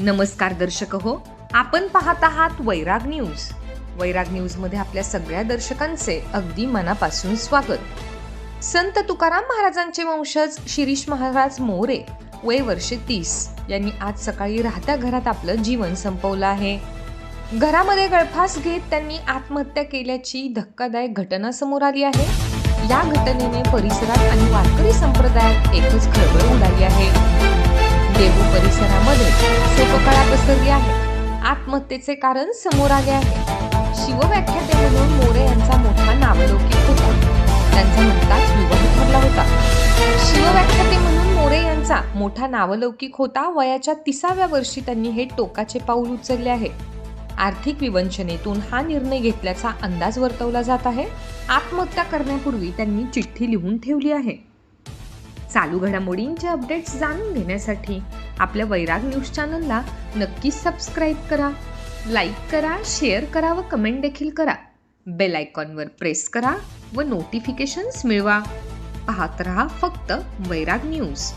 नमस्कार दर्शक हो आपण पाहत आहात वैराग न्यूज. वैराग न्यूजमध्ये आपल्या सगळ्या दर्शकांचे अगदी मनापासून स्वागत. संत तुकाराम महाराजांचे वंशज शिरीष महाराज मोरे वय वर्षे तीस. यांनी आज सकाळी राहत्या घरात आपलं जीवन संपवलं आहे. घरामध्ये गळफास घेत त्यांनी आत्महत्या केल्याची धक्कादायक घटना समोर आली आहे. या घटनेने परिसरात आणि वारकरी संप्रदायात एकच खळबळ उडाली आहे देहू परिसरामध्ये शोककळा पसरली आहे. आत्महत्येचे कारण समोर आले आहे. शिवव्याख्याते म्हणून मोरे यांचा मोठा नावलौकिक होता त्यांचा नुकताच विवाह ठरला होता. शिवव्याख्याते म्हणून मोरे यांचा मोठा नावलौकिक होता. वयाच्या तिसाव्या वर्षी त्यांनी हे टोकाचे पाऊल उचलले आहे. आर्थिक विवंचनेतून हा निर्णय घेतल्याचा अंदाज वर्तवला जात आहे. आत्महत्या करण्यापूर्वी त्यांनी चिठ्ठी लिहून ठेवली आहे. चालू घडामोडींचे अपडेट्स जाणून घेण्यासाठी आपल्या वैराग न्यूज चॅनलला नक्की सबस्क्राईब करा लाईक करा शेअर करा व कमेंट देखील करा. बेल आयकॉनवर प्रेस करा व नोटिफिकेशन्स मिळवा. पाहत रहा फक्त वैराग न्यूज.